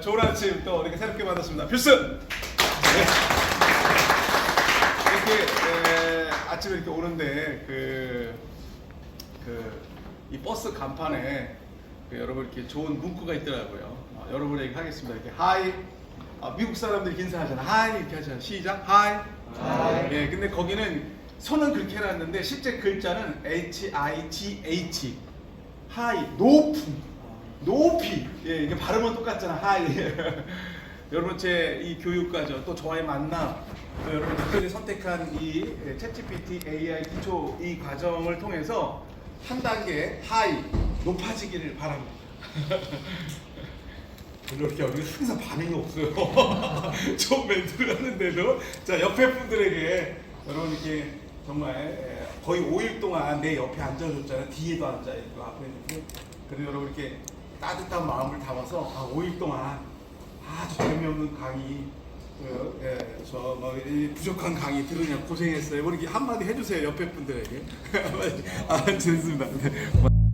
좋은 아침 또 이렇게 새롭게 받았습니다. 필승! 네. 이렇게 에, 아침에 이렇게 오는데 그, 그 이 버스 간판에 그 여러분 이렇게 좋은 문구가 있더라고요. 어, 여러분에게 하겠습니다. 이렇게 하이 아, 미국 사람들이 인사하잖아. 하이 이렇게 하잖아. 시작. 하이. 하이. 예, 근데 거기는 손은 그렇게 해놨는데 실제 글자는 H I G H. 하이 높음 높이. 예 이게 발음은 똑같잖아. 하이. 여러분 제 이 교육과정 또 저와의 만남. 또 여러분 특별히 선택한 이 예, 챗GPT AI 기초 이 과정을 통해서 한 단계 하이 높아지기를 바랍니다. 이렇게 여기 항상 반응이 없어요. 좋은 멘트를 하는데도. 자 옆에 분들에게 여러분 이렇게 정말 에, 거의 5일 동안 내 옆에 앉아줬잖아요. 뒤에도 앉아 있고 앞에 있고 그리고 여러분 이렇게 따뜻한 마음을 담아서 아, 5일 동안 아주 재미없는 강의 그, 예, 저뭐 부족한 강의 들으냐 고생했어요. 뭐 이렇게 한마디 해주세요 옆에 분들에게. 아 좋습니다. 네.